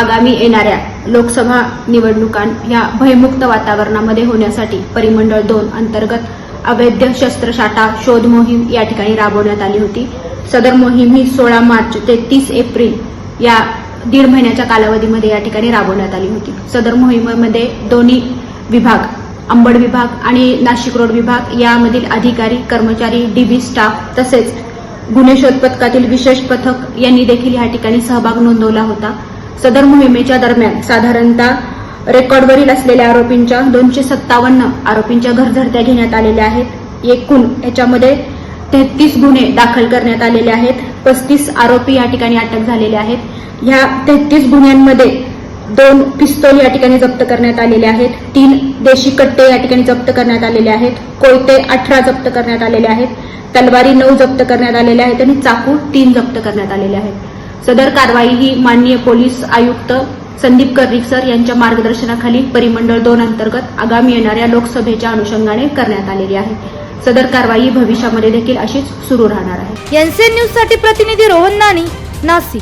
आगामी येणाऱ्या लोकसभा निवडणुका या भयमुक्त वातावरणामध्ये होण्यासाठी परिमंडळ दोन अंतर्गत अवैध शस्त्रसाठा शोध मोहीम या ठिकाणी राबवण्यात आली होती. सदर मोहीम ही सोळा मार्च ते तीस एप्रिल या दीड महिन्याच्या कालावधीमध्ये या ठिकाणी राबवण्यात आली होती. सदर मोहिमेमध्ये दोन्ही विभाग अंबड विभाग आणि नाशिक रोड विभाग यामधील अधिकारी कर्मचारी डीबी स्टाफ तसेच गुन्हे शोध पथकातील विशेष पथक यांनी देखील या ठिकाणी सहभाग नोंदवला होता. सदर मोहिमेच्या दरम्यान साधारणतः रेकॉर्डवरील असलेल्या आरोपींच्या दोनशे सत्तावन्न आरोपींच्या घरझडत्या घेण्यात आलेल्या आहेत. एकूण याच्यामध्ये तेहतीस गुन्हे दाखल करण्यात आलेले आहेत. पस्तीस आरोपी या ठिकाणी अटक झालेले आहेत. ह्या तेहतीस गुन्ह्यांमध्ये दोन पिस्तोल या ठिकाणी जप्त करण्यात आलेले आहेत. तीन देशी कट्टे या ठिकाणी जप्त करण्यात आलेले आहेत. कोयते अठरा जप्त करण्यात आलेले आहेत. तलवारी नऊ जप्त करण्यात आलेल्या आहेत आणि चाकू तीन जप्त करण्यात आलेले आहेत. सदर कारवाई ही माननीय पोलीस आयुक्त संदीप कर्णिक सर यांच्या मार्गदर्शनाखाली परिमंडळ दोन अंतर्गत आगामी येणाऱ्या लोकसभेच्या अनुषंगाने करण्यात आलेली आहे. सदर कारवाई भविष्यामध्ये देखील अशीच सुरू राहणार आहे. एनसीएन न्यूजसाठी प्रतिनिधी रोहन नानी नाशिक.